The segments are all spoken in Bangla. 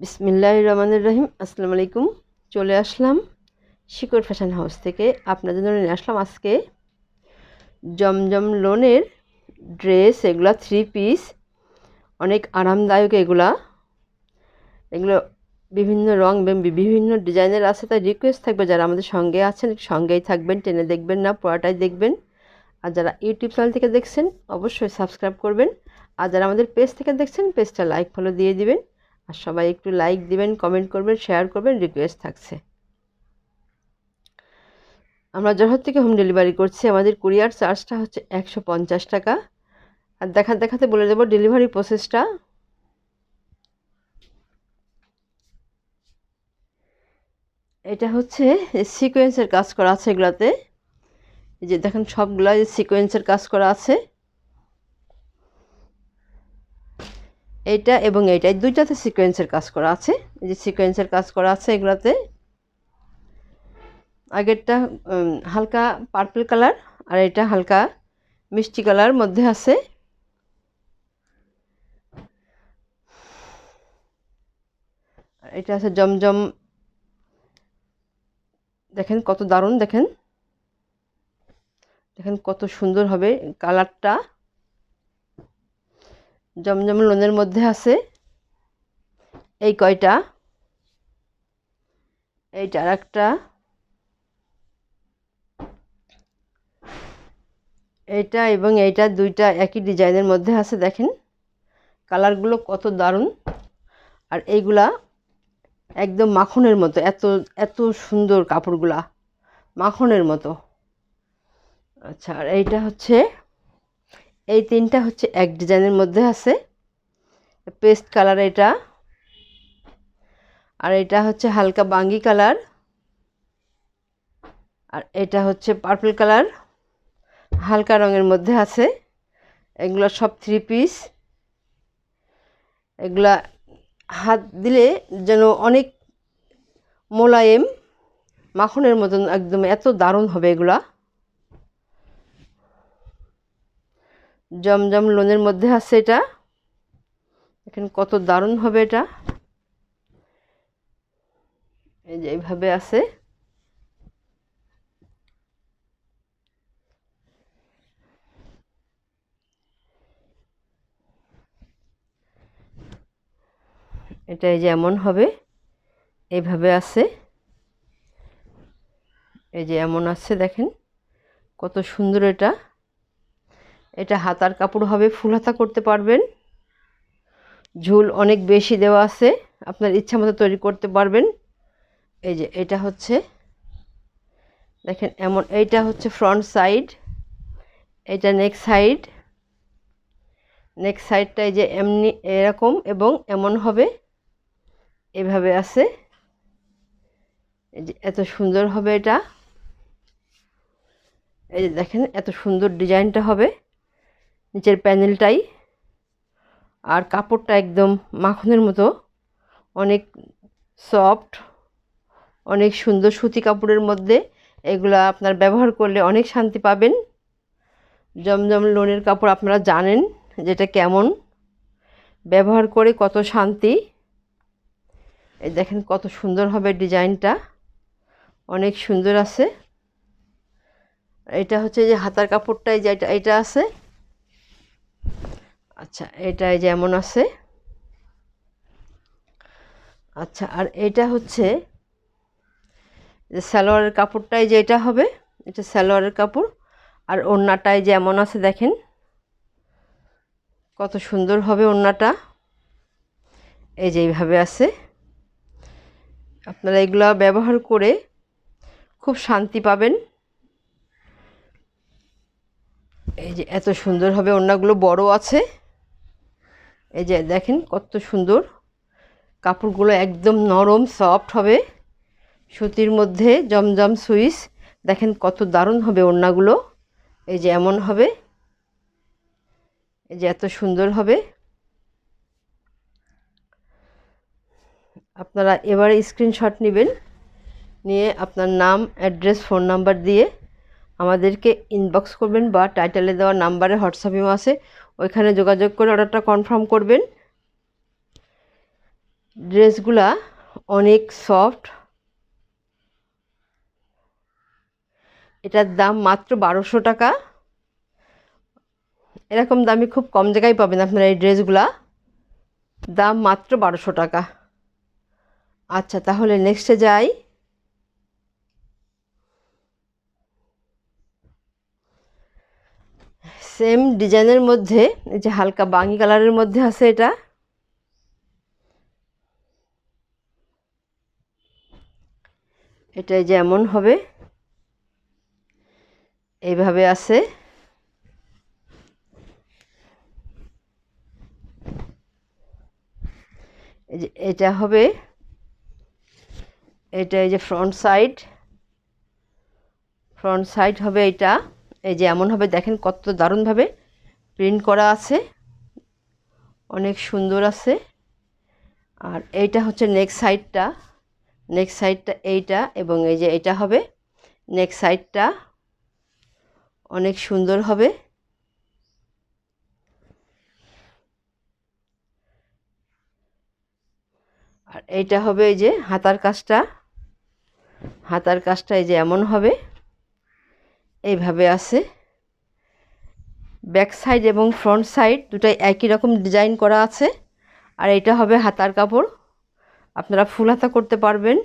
বিসমিল্লাহ রহমানুর রহিম। আসসালামু আলাইকুম। চলে আসলাম শিকড় ফ্যাশন হাউস থেকে। আপনাদের জন্য নিয়ে আসলাম আজকে জমজম লোনের ড্রেস, এগুলা থ্রি পিস অনেক আরামদায়ক এগুলা। এগুলো বিভিন্ন রং বিভিন্ন ডিজাইনের আছে, তাই রিকোয়েস্ট থাকবে যারা আমাদের সঙ্গে আছেন, সঙ্গেই থাকবেন, টেনে দেখবেন না পড়াটাই দেখবেন। আর যারা ইউটিউব চ্যানেল থেকে দেখছেন, অবশ্যই সাবস্ক্রাইব করবেন। আর যারা আমাদের পেজ থেকে দেখছেন পেজটা লাইক ফলো দিয়ে দিবেন। আর সবাই একটু লাইক দিবেন কমেন্ট করবেন শেয়ার করবেন রিকোয়েস্ট থাকছে। আমরা জহর থেকে হোম ডেলিভারি করছি। আমাদের কুরিয়ার চার্জটা হচ্ছে একশো পঞ্চাশ টাকা। আর দেখা, দেখাতে বলে দেবো ডেলিভারি প্রসেসটা এটা হচ্ছে সিকোয়েন্সের কাজ করা আছে এগুলাতে। যে দেখেন সবগুলা সিকোয়েন্সের কাজ করা আছে। এইটা এবং এই দুইটাতে সিকোয়েন্সের কাজ করা আছে। এই যে সিকোয়েন্সের কাজ করা আছে এগুলাতে। আগেরটা হালকা পার্পল কালার আর এটা হালকা মিষ্টি কালার মধ্যে আছে। এটা আছে জমজম। দেখেন কত দারুণ, দেখেন। দেখেন কত সুন্দর হবে কালারটা জমজম লোনের মধ্যে আছে। এই কয়টা? এইটা আর একটা। এইটা এবং এইটা দুইটা একই ডিজাইনের মধ্যে আছে, দেখেন। কালারগুলো কত দারুণ। আর এইগুলা একদম মাখনের মতো, এত এত সুন্দর কাপড়গুলা, মাখনের মতো। আচ্ছা আর এইটা হচ্ছে এই তিনটা হচ্ছে এক ডিজাইনের মধ্যে আছে। পেস্ট কালার এটা। আর এটা হচ্ছে হালকা বাঙ্গি কালার। আর এটা হচ্ছে পার্পল কালার। হালকা রঙের মধ্যে আছে। এগুলো সব থ্রি পিস এগুলা হাত দিলে যেন অনেক মোলায়েম, মাখনের মতন একদম এত দারুণ হবে এগুলা। জমজম লোনের মধ্যে আছে এটা। দেখেন কত দারুণ হবে এটা। এই যে এইভাবে আছে। এটা এই যে এমন হবে, এইভাবে আছে। এই যে এমন আছে, দেখেন কত সুন্দর এটা। এটা হাতার কাপড় হবে, ফুল হাতা করতে পারবেন। ঝুল অনেক বেশি দেওয়া আছে, আপনার ইচ্ছা মতো তৈরি করতে পারবেন। এই যে এটা হচ্ছে, দেখেন এমন, এইটা হচ্ছে ফ্রন্ট সাইড এটা নেক্সট সাইড নেক্সট সাইডটা এই যে এমনি এরকম এবং এমন হবে, এভাবে আছে। এই যে এত সুন্দর হবে এটা। এই যে দেখেন, এত সুন্দর ডিজাইনটা হবে। নিচের প্যানেলটাই আর কাপড়টা একদম মাখনের মতো। অনেক সফট, অনেক সুন্দর সুতি কাপড়ের মধ্যে এগুলা আপনার ব্যবহার করলে অনেক শান্তি পাবেন। জমজম লোনের কাপড় আপনারা জানেন যেটা কেমন, ব্যবহার করে কত শান্তি। এই দেখেন কত সুন্দর হবে ডিজাইনটা, অনেক সুন্দর আছে। এটা হচ্ছে যে হাতার কাপড়টাই এই যে এটা এটা আছে। আচ্ছা এটা যেমন আছে। আচ্ছা আর এটা হচ্ছে যে সালোয়ারের কাপড়টাই যে এটা হবে, এটা সালোয়ারের কাপড়। আর ওড়নাটাই যেমন আছে, দেখেন। কত সুন্দর হবে ওড়নাটা এই যে এইভাবে আছে। আপনারা এগুলো ব্যবহার করে খুব শান্তি পাবেন। এই যে এত সুন্দর হবে ওড়নাগুলো বড় আছে। এই যে দেখেন কত সুন্দর। কাপড়গুলো একদম নরম, সফট হবে। সুতির মধ্যে জমজম সুইস দেখেন কত দারুণ হবে ওড়নাগুলো। এই যে এমন হবে। এই যে এত সুন্দর হবে। আপনারা এবারে স্ক্রিনশট নেবেন। নিয়ে আপনার নাম অ্যাড্রেস ফোন নাম্বার দিয়ে আমাদেরকে ইনবক্স করবেন বা টাইটেলে দেওয়া নাম্বারে হোয়াটসঅ্যাপেও আছে। ওইখানে যোগাযোগ করে অর্ডারটা কনফার্ম করবেন। ড্রেসগুলা অনেক সফট এটার দাম মাত্র বারোশো টাকা। এরকম দামে খুব কম জায়গায় পাবেন আপনারা এই ড্রেসগুলা দাম মাত্র বারোশো টাকা। আচ্ছা তাহলে নেক্সটে যাই। সেম ডিজাইনের মধ্যে, এই যে হালকা বাঙি কালারের মধ্যে আছে এটা। এটা যেমন হবে। এইভাবে আছে। এটা হবে। এটা এই যে ফ্রন্ট সাইড ফ্রন্ট সাইড হবে এটা। এই যে এমনভাবে দেখেন কত দারুণভাবে প্রিন্ট করা আছে। অনেক সুন্দর আছে। আর এইটা হচ্ছে নেক্সট সাইডটা। নেক্সট সাইডটা এইটা এবং এই যে এটা হবে। নেক্সট সাইডটা অনেক সুন্দর হবে। আর এইটা হবে এই যে হাতার কাজটা। হাতার কাজটা এই যে এমন হবে। এইভাবে আছে। ব্যাক সাইড এবং ফ্রন্ট সাইড দুটাই একই রকম ডিজাইন করা আছে। আর এটা হবে হাতার কাপড়। আপনারা ফুল হাতা করতে পারবেন।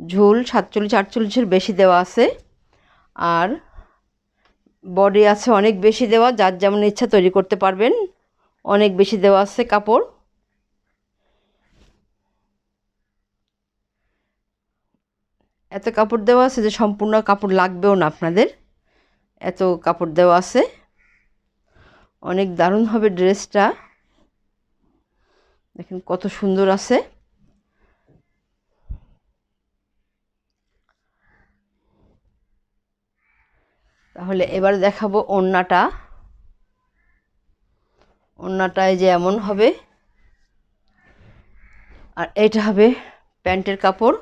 ঝুল সাতচল্লিশ, আটচল্লিশের বেশি দেওয়া আছে। আর বডি আছে অনেক বেশি দেওয়া। যার যেমন ইচ্ছা তৈরি করতে পারবেন। অনেক বেশি দেওয়া আছে কাপড়। এত কাপড় দেওয়া আছে যে সম্পূর্ণ কাপড় লাগবেও না আপনাদের। এত কাপড় দেওয়া আছে। অনেক দারুণ হবে ড্রেসটা। দেখেন কত সুন্দর আছে। তাহলে এবার দেখাবো ওড়নাটা। ওড়নাটায় যে এমন হবে। আর এটা হবে প্যান্টের কাপড়।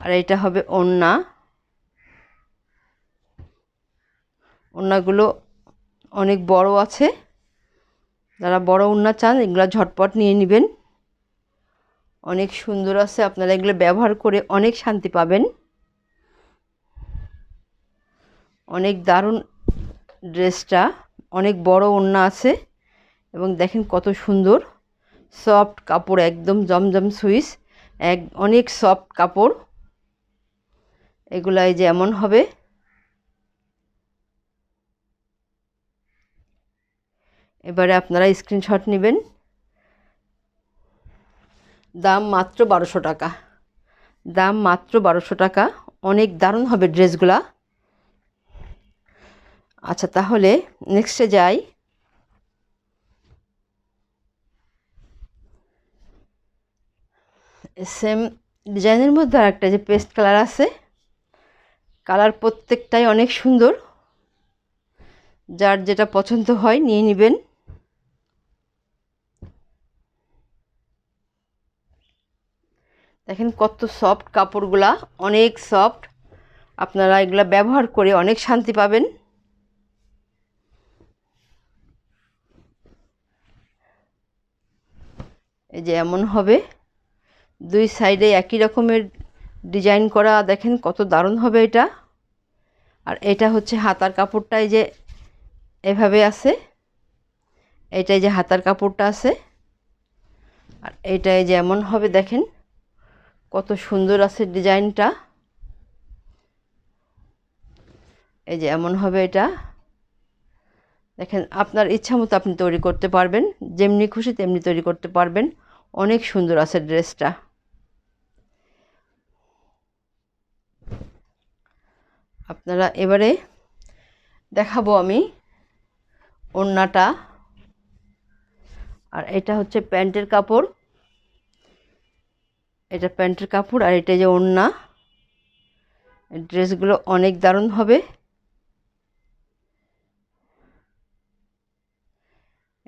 আর এটা হবে ওড়না। ওড়নাগুলো অনেক বড় আছে। যারা বড় ওড়না চান, এগুলো ঝটপট নিয়ে নেবেন। অনেক সুন্দর আছে, আপনারা এগুলো ব্যবহার করে অনেক শান্তি পাবেন। অনেক দারুণ ড্রেসটা, অনেক বড় ওড়না আছে এবং দেখেন কত সুন্দর। সফট কাপড়, একদম জমজম সুইস, এক, অনেক সফট কাপড়। এগুলাই যেমন হবে। এবারে আপনারা স্ক্রিনশট নেবেন। দাম মাত্র বারোশো টাকা। দাম মাত্র বারোশো টাকা। অনেক দারুণ হবে ড্রেসগুলা। আচ্ছা তাহলে নেক্সটে যাই। সেম ডিজাইনের মধ্যে আর একটা যে পেস্ট কালার আছে কালার প্রত্যেকটাই অনেক সুন্দর। যার যেটা পছন্দ হয় নিয়ে নেবেন। দেখেন কত সফট কাপড়গুলা, অনেক সফট আপনারা এগুলা ব্যবহার করে অনেক শান্তি পাবেন। এই যে এমন হবে। দুই সাইডে একই রকমের ডিজাইন করা, দেখেন কত দারুণ হবে এটা। আর এটা হচ্ছে হাতার কাপড়টা, এই যে এভাবে আছে। এটাই যে হাতার কাপড়টা আছে। আর এইটাই যেমন হবে, দেখেন কত সুন্দর আছে ডিজাইনটা। এই যে এমন হবে এটা। দেখেন, আপনার ইচ্ছা মতো আপনি তৈরি করতে পারবেন, যেমনি খুশি তেমনি তৈরি করতে পারবেন। অনেক সুন্দর আছে ড্রেসটা। আপনারা এবারে দেখাবো আমি ওড়নাটা। আর এটা হচ্ছে প্যান্টের কাপড়। এটা প্যান্টের কাপড় আর এটা যে ওড়না। ড্রেসগুলো অনেক দারুণ হবে।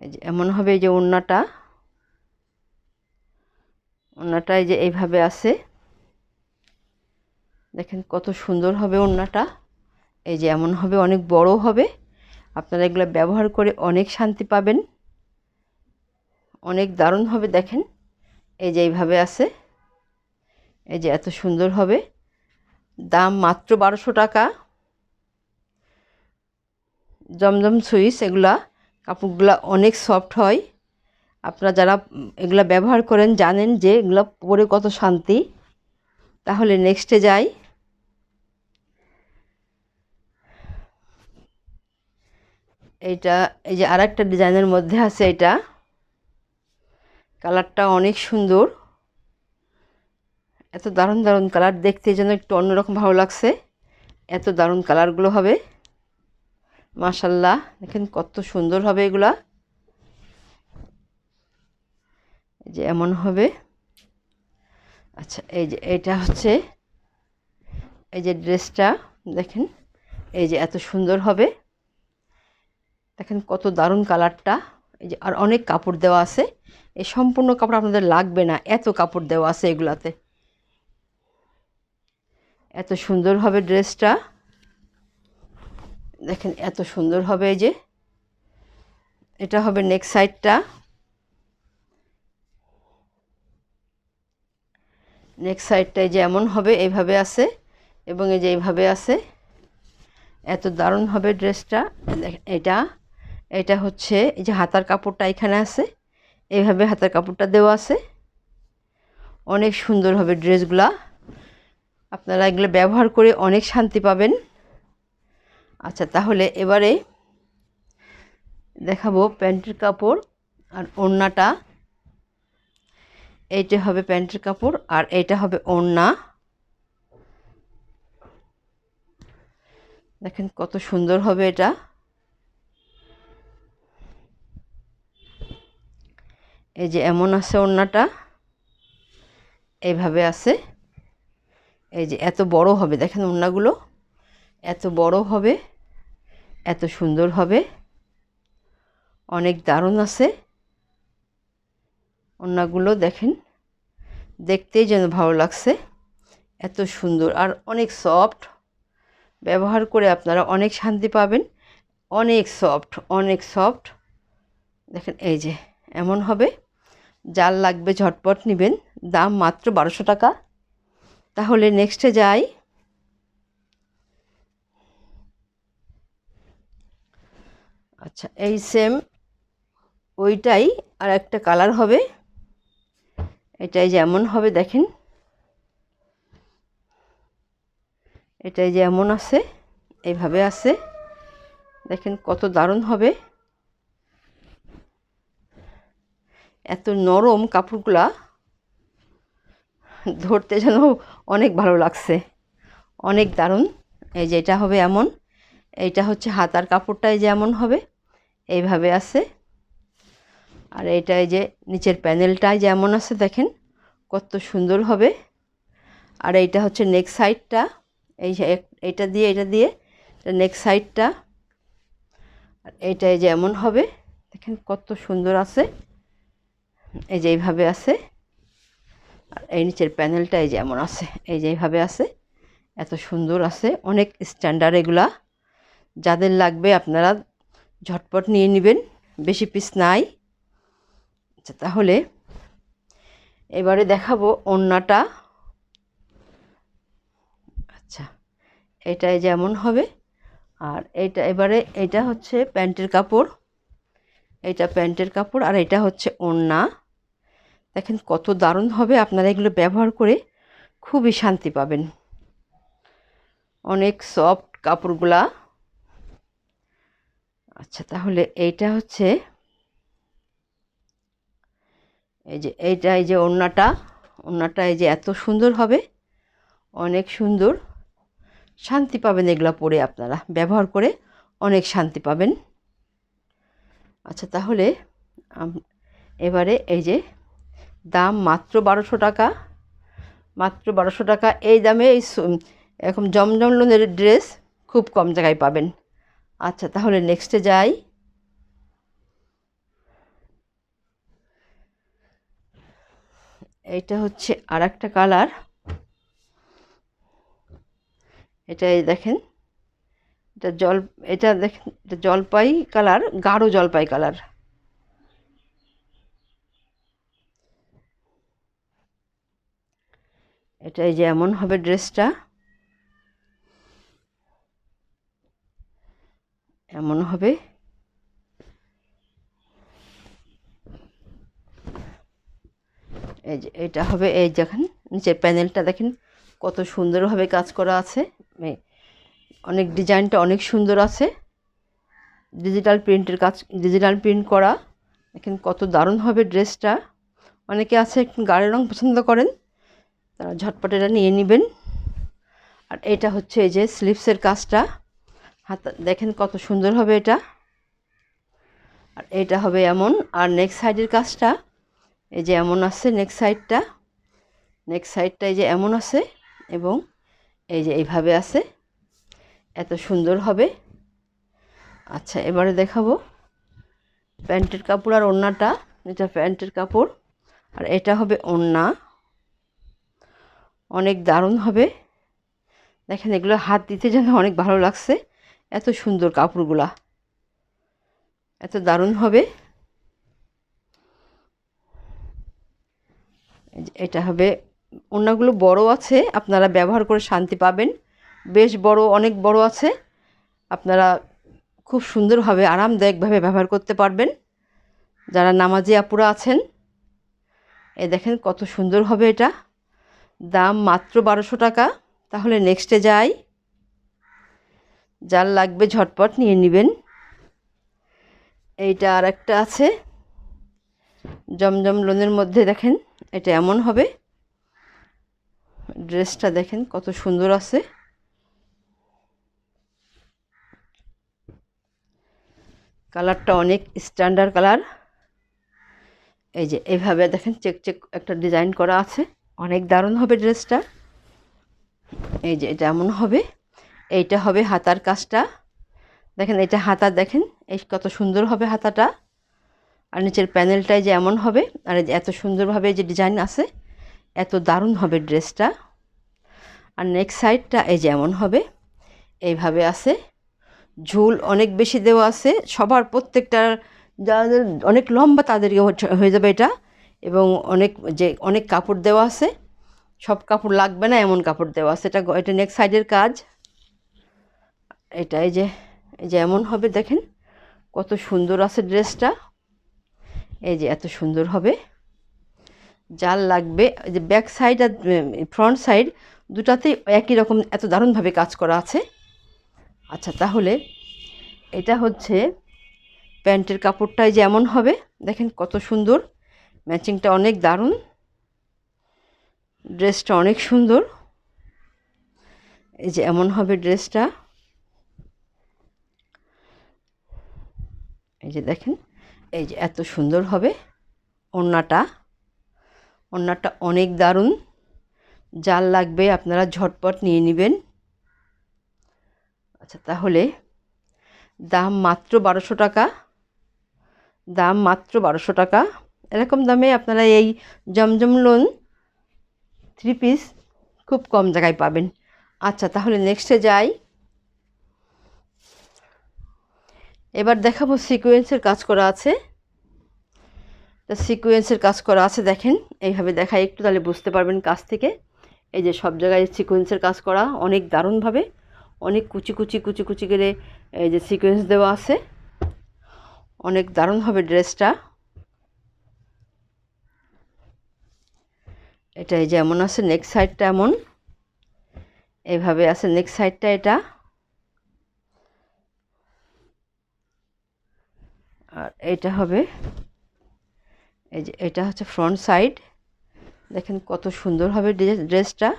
এই যে এমন হবে এই যে ওড়নাটা। ওড়নাটা এই যে এইভাবে আছে। দেখেন কত সুন্দর হবে ওড়নাটা। এই যে এমন হবে, অনেক বড় হবে। আপনারা এগুলো ব্যবহার করে অনেক শান্তি পাবেন। অনেক দারুণ হবে, দেখেন। এই যে এইভাবে আছে। এই যে এত সুন্দর হবে। দাম মাত্র বারোশো টাকা। জমজম সুইচ এগুলা কাপড়গুলা অনেক সফট হয়। আপনারা যারা এগুলা ব্যবহার করেন, জানেন যে এগুলো পরে কত শান্তি। তাহলে নেক্সটে যাই। এইটা, এই যে আর একটা ডিজাইনের মধ্যে আছে এটা। কালারটা অনেক সুন্দর। এত দারুণ দারুণ কালার দেখতে যেন একটু অন্যরকম ভালো লাগছে। এত দারুণ কালারগুলো হবে। মাশাল্লাহ দেখেন কত সুন্দর হবে এগুলা। যে এমন হবে। আচ্ছা এই যে এটা হচ্ছে, এই যে ড্রেসটা, দেখেন, এই যে এত সুন্দর হবে। দেখেন কত দারুণ কালারটা। এই যে আর অনেক কাপড় দেওয়া আছে। এই সম্পূর্ণ কাপড় আপনাদের লাগবে না। এত কাপড় দেওয়া আছে এগুলাতে। এত সুন্দর হবে ড্রেসটা। দেখেন এত সুন্দর হবে এই যে। এটা হবে নেক্সট সাইডটা। নেক্সট সাইডটায় যে এমন হবে, এইভাবে আছে এবং এই যে এইভাবে আছে। এত দারুণ হবে ড্রেসটা। এটা। এটা হচ্ছে এই যে হাতার কাপড়টা এখানে আছে। এইভাবে হাতার কাপড়টা দেওয়া আছে। অনেক সুন্দর হবে ড্রেসগুলা। আপনারা এগুলো ব্যবহার করে অনেক শান্তি পাবেন। আচ্ছা তাহলে এবারে দেখাবো প্যান্টের কাপড় আর ওড়নাটা। এইটা হবে প্যান্টের কাপড় আর এইটা হবে ওড়না। দেখেন কত সুন্দর হবে এটা। এই যে এমন আছে ওড়নাটা, এইভাবে আছে। এই যে এত বড় হবে, দেখেন ওড়নাগুলো, এত বড় হবে, এত সুন্দর হবে। অনেক দারুণ আছে। ওড়নাগুলো দেখেন, দেখতেই যেন ভালো লাগছে। এত সুন্দর আর অনেক সফট। ব্যবহার করে আপনারা অনেক শান্তি পাবেন। অনেক সফট অনেক সফট। দেখেন এই যে এমন হবে। জাল লাগবে ঝটপট নেবেন, দাম মাত্র বারোশো টাকা। তাহলে নেক্সটে যাই। আচ্ছা এই সেম ওইটাই আর একটা কালার হবে। এটাই যেমন হবে, দেখেন। এটাই যেমন আছে এইভাবে আছে। দেখেন কত দারুণ হবে। এত নরম কাপড়গুলা ধরতে যেন অনেক ভালো লাগছে। অনেক দারুণ। এই যে এটা হবে এমন। এইটা হচ্ছে হাতার কাপড়টাই যেমন হবে, এইভাবে আছে। আর এইটাই যে নিচের প্যানেলটাই যেমন আছে, দেখেন কত সুন্দর হবে। আর এইটা হচ্ছে নেক সাইডটা এই এইটা দিয়ে, এটা দিয়ে নেক্সট সাইডটা আর এইটাই যেমন হবে, দেখেন কত সুন্দর আছে। এই যে এইভাবে আছে। আর এই নিচের প্যানেলটা এই যেমন আছে, এই যে এইভাবে আছে। এত সুন্দর আছে, অনেক স্ট্যান্ডার্ড এগুলা। যাদের লাগবে আপনারা ঝটপট নিয়ে নেবেন, বেশি পিস নাই। আচ্ছা তাহলে এবারে দেখাবো অন্যটা আচ্ছা এটাই যেমন হবে। আর এটা এবারে, এটা হচ্ছে প্যান্টের কাপড়। এটা প্যান্টের কাপড় আর এটা হচ্ছে ওড়না। দেখেন কত দারুণ হবে আপনারা এগুলো ব্যবহার করে খুবই শান্তি পাবেন। অনেক সফট কাপড়গুলা। আচ্ছা তাহলে এইটা হচ্ছে এই যে, এইটা এই যে ওড়নাটা ওড়নাটা এই যে এত সুন্দর হবে, অনেক সুন্দর। শান্তি পাবেন এগুলো পরে আপনারা, ব্যবহার করে অনেক শান্তি পাবেন। আচ্ছা তাহলে এবারে এই যে দাম মাত্র বারোশো টাকা। মাত্র বারোশো টাকা। এই দামে এই এখন জমজম লোনের ড্রেস খুব কম জায়গায় পাবেন। আচ্ছা তাহলে নেক্সটে যাই। এইটা হচ্ছে আর একটা কালার। এটা এই দেখেন। এটা জল, এটা দেখেন, এটা জলপাই কালার, গাঢ় জলপাই কালার। এটা এই যে এমন হবে ড্রেসটা। এমন হবে। এই যে এটা হবে, এই দেখেন, নিচের প্যানেলটা দেখেন, কত সুন্দরভাবে কাজ করা আছে। অনেক ডিজাইনটা অনেক সুন্দর আছে। ডিজিটাল প্রিন্টের কাজ, ডিজিটাল প্রিন্ট করা। দেখেন কত দারুণ হবে ড্রেসটা। অনেকে আছে, একটু গাঢ় রং পছন্দ করেন। তারা ঝটপট এটা নিয়ে নেবেন। আর এটা হচ্ছে এই যে স্লিপসের কাজটা। হাত, দেখেন কত সুন্দর হবে এটা। আর এটা হবে এমন। আর নেক্সট সাইডের কাজটা, এই যে এমন আছে নেক্সট সাইডটা নেক্সট সাইডটা এই যে এমন আছে এবং এই যে এইভাবে আছে। এত সুন্দর হবে। আচ্ছা এবারে দেখাবো। প্যান্টের কাপড় আর ওড়নাটা এটা প্যান্টের কাপড়। আর এটা হবে ওড়না অনেক দারুণ হবে। দেখেন এগুলো হাত দিতে যেন অনেক ভালো লাগছে। এত সুন্দর কাপড়গুলা। এত দারুণ হবে। এটা হবে। ওড়নাগুলো বড় আছে, আপনারা ব্যবহার করে শান্তি পাবেন। বেশ বড়, অনেক বড় আছে। আপনারা খুব সুন্দরভাবে আরামদায়কভাবে ব্যবহার করতে পারবেন। যারা নামাজি আপুরা আছেন এ দেখেন কত সুন্দর হবে এটা। দাম মাত্র বারোশো টাকা। তাহলে নেক্সটে যাই। যার লাগবে ঝটপট নিয়ে নেবেন। এইটা আর একটা আছে। জমজম লোনের মধ্যে দেখেন, এটা এমন হবে। ড্রেসটা দেখেন কত সুন্দর আছে। কালারটা অনেক স্ট্যান্ডার্ড কালার। এই যে এইভাবে দেখেন, চেক চেক একটা ডিজাইন করা আছে। অনেক দারুণ হবে ড্রেসটা। এই যে এটা এমন হবে। এইটা হবে হাতার কাজটা। দেখেন, এটা হাতা দেখেন, এই কত সুন্দর হবে হাতাটা। আর নিচের প্যানেলটাই যে এমন হবে, আর এত সুন্দরভাবে যে ডিজাইন আছে, এত দারুণ হবে ড্রেসটা। আর নেক্সট সাইডটা এই যে এমন হবে, এইভাবে আছে। ঝুল অনেক বেশি দেওয়া আছে, সবার প্রত্যেকটার যাদের অনেক লম্বা তাদেরকে হয়ে যাবে এটা। এবং অনেক যে অনেক কাপড় দেওয়া আছে, সব কাপড় লাগবে না, এমন কাপড় দেওয়া আছে। এটা এটা নেক্সট সাইডের কাজ। এটা এই যে এই যে এমন হবে, দেখেন। কত সুন্দর আছে ড্রেসটা। এই যে এত সুন্দর হবে। যার লাগবে যে ব্যাক সাইড আর ফ্রন্ট সাইড দুটাতেই একই রকম, এত দারুণভাবে কাজ করা আছে। আচ্ছা তাহলে এটা হচ্ছে প্যান্টের কাপড়টাই যেমন হবে। দেখেন কত সুন্দর। ম্যাচিংটা অনেক দারুণ। ড্রেসটা অনেক সুন্দর। এই যে এমন হবে ড্রেসটা। এই যে দেখেন, এই যে এত সুন্দর হবে ওড়নাটা। ওড়নাটা অনেক দারুণ। জাল লাগবে আপনারা ঝটপট নিয়ে নেবেন। আচ্ছা তাহলে দাম মাত্র বারোশো টাকা। দাম মাত্র বারোশো টাকা। এরকম দামে আপনারা এই জমজম লোন থ্রি পিস খুব কম জায়গায় পাবেন। আচ্ছা তাহলে নেক্সটে যাই। এবার দেখাবো সিকোয়েন্সের কাজ করা আছে। তা সিকোয়েন্সের কাজ করা আছে, দেখেন। এইভাবে দেখাই, একটু তাহলে বুঝতে পারবেন কাজ থেকে। এই যে সব জায়গায় সিকোয়েন্সের কাজ করা, অনেক দারুণভাবে, অনেক কুচি কুচি কুচি কুচি করে এই যে সিকোয়েন্স দেওয়া আছে। অনেক দারুণ হবে ড্রেসটা এটা এই যেমন আছে নেক্সট সাইডটা এমন। এইভাবে আছে নেক্সট সাইডটা এটা। আর এটা হবে, এই যে এটা হচ্ছে ফ্রন্ট সাইড দেখেন কত সুন্দর হবে ড্রেসটা।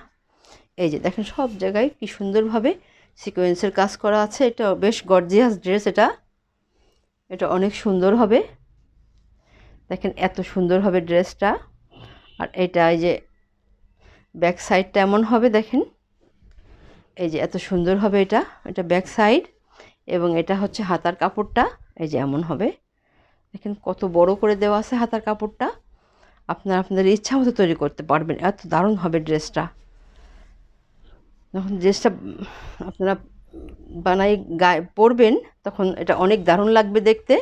এই যে দেখেন সব জায়গায় কি সুন্দরভাবে সিকোয়েন্সের কাজ করা আছে। এটা বেশ গর্জিয়াস ড্রেস এটা। এটা অনেক সুন্দর হবে। দেখেন এত সুন্দর হবে ড্রেসটা। আর এটা এই যে ব্যাক সাইডটা এমন হবে, দেখেন। এই যে এত সুন্দর হবে এটা এটা ব্যাক সাইড এবং এটা হচ্ছে হাতার কাপড়টা, এই যে এমন হবে। দেখেন কত বড় করে দেওয়া আছে হাতার কাপড়টা। আপনারা আপনাদের ইচ্ছা মতো তৈরি করতে পারবেন। এত দারুণ হবে ড্রেসটা। যখন ড্রেসটা আপনারা বানাই, গায়ে পরবেন, তখন এটা অনেক দারুণ লাগবে দেখতে।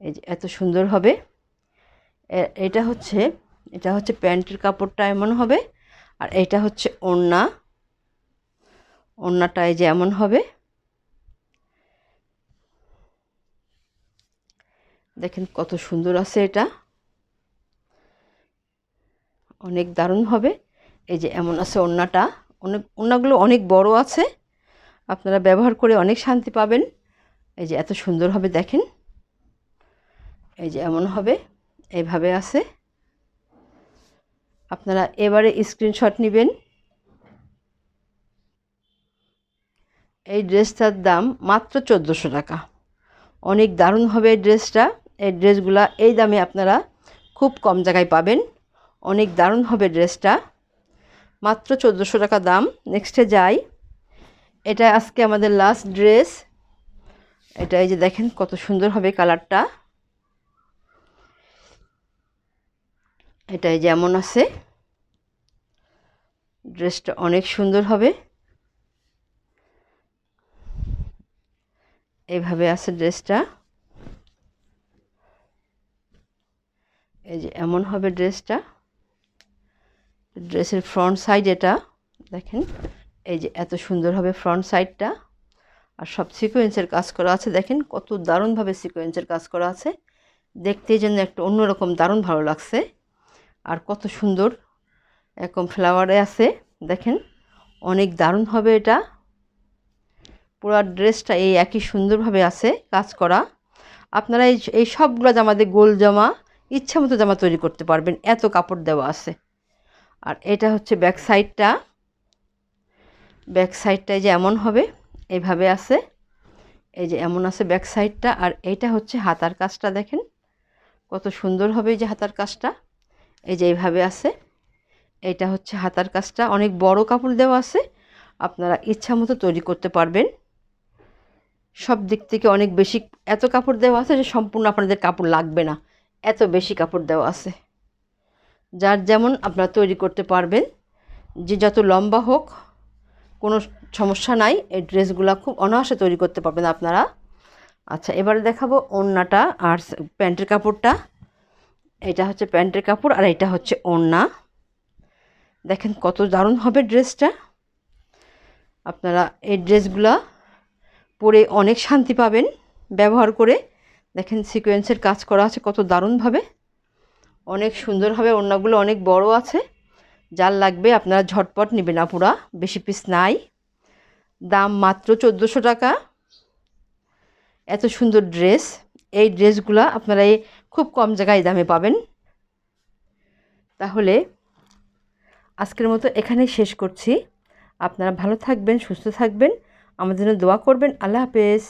এই যে এত সুন্দর হবে। এটা হচ্ছে এটা হচ্ছে প্যান্টের কাপড়টা এমন হবে, আর এইটা হচ্ছে ওড়না। ওড়নাটায় যেমন হবে। দেখেন কত সুন্দর আছে এটা। অনেক দারুণ হবে। এই যে এমন আছে ওড়নাটা। অনেক, ওড়নাগুলো অনেক বড় আছে। আপনারা ব্যবহার করে অনেক শান্তি পাবেন। এই যে এত সুন্দর হবে, দেখেন। এই যে এমন হবে এইভাবে আছে। আপনারা এবারে স্ক্রিনশট নেবেন। এই ড্রেসটার দাম মাত্র চোদ্দোশো টাকা। অনেক দারুণ হবে এই ড্রেসটা। এই ড্রেসগুলা এই দামে আপনারা খুব কম জায়গায় পাবেন। অনেক দারুণ হবে ড্রেসটা। মাত্র চোদ্দোশো টাকা দাম। নেক্সটে যাই। এটা আজকে আমাদের লাস্ট ড্রেস এটা এই যে দেখেন কত সুন্দর হবে কালারটা এটাই যেমন আছে। ড্রেসটা অনেক সুন্দর হবে। এইভাবে আছে ড্রেসটা। এই যে এমন হবে ড্রেসটা। ড্রেসের ফ্রন্ট সাইড এটা, দেখেন। এই যে এত সুন্দর হবে ফ্রন্ট সাইডটা। আর সব সিকোয়েন্সের কাজ করা আছে, দেখেন। কত দারুণভাবে সিকোয়েন্সের কাজ করা আছে। দেখতে যেন একটা অন্যরকম দারুণ ভালো লাগছে। আর কত সুন্দর। এরকম ফ্লাওয়ারে আছে, দেখেন। অনেক দারুণ হবে এটা। পুরো ড্রেসটা এই একই সুন্দরভাবে আছে, কাজ করা। আপনারা এই এই সবগুলো জামাতে গোল জামা, ইচ্ছা মতো জামা তৈরি করতে পারবেন। এত কাপড় দেওয়া আছে। আর এটা হচ্ছে ব্যাক সাইডটা ব্যাক সাইডটায় যে এমন হবে এইভাবে আছে। এই যে এমন আছে ব্যাক সাইডটা আর এইটা হচ্ছে হাতার কাজটা, দেখেন। কত সুন্দর হবে এই যে হাতার কাজটা। এই যে এইভাবে আছে। এইটা হচ্ছে হাতার কাজটা। অনেক বড় কাপড় দেওয়া আছে। আপনারা ইচ্ছা মতো তৈরি করতে পারবেন। সব দিক থেকে অনেক বেশি এত কাপড় দেওয়া আছে যে সম্পূর্ণ আপনাদের কাপড় লাগবে না। এত বেশি কাপড় দেওয়া আছে। যার যেমন আপনারা তৈরি করতে পারবেন। যে যত লম্বা হোক, কোনো সমস্যা নাই। এই ড্রেসগুলো খুব অনায়াসে তৈরি করতে পারবেন আপনারা। আচ্ছা এবারে দেখাবো ওড়নাটা আর প্যান্টের কাপড়টা। এটা হচ্ছে প্যান্টের কাপড় আর এটা হচ্ছে ওড়না। দেখেন কত দারুণ হবে ড্রেসটা। আপনারা এই ড্রেসগুলা পরে অনেক শান্তি পাবেন ব্যবহার করে। দেখেন সিকোয়েন্সের কাজ করা আছে কত দারুণভাবে। অনেক সুন্দরভাবে ওড়নাগুলো অনেক বড় আছে। যার লাগবে আপনারা ঝটপট নেবেন আপুরা, বেশি পিস নাই। দাম মাত্র চোদ্দোশো টাকা। এত সুন্দর ড্রেস। এই ড্রেসগুলো আপনারা এই খুব কম জায়গায় দামে পাবেন। তাহলে আজকের মতো এখানেই শেষ করছি। আপনারা ভালো থাকবেন, সুস্থ থাকবেন। আমাদের জন্য দোয়া করবেন। আল্লাহ হাফেজ।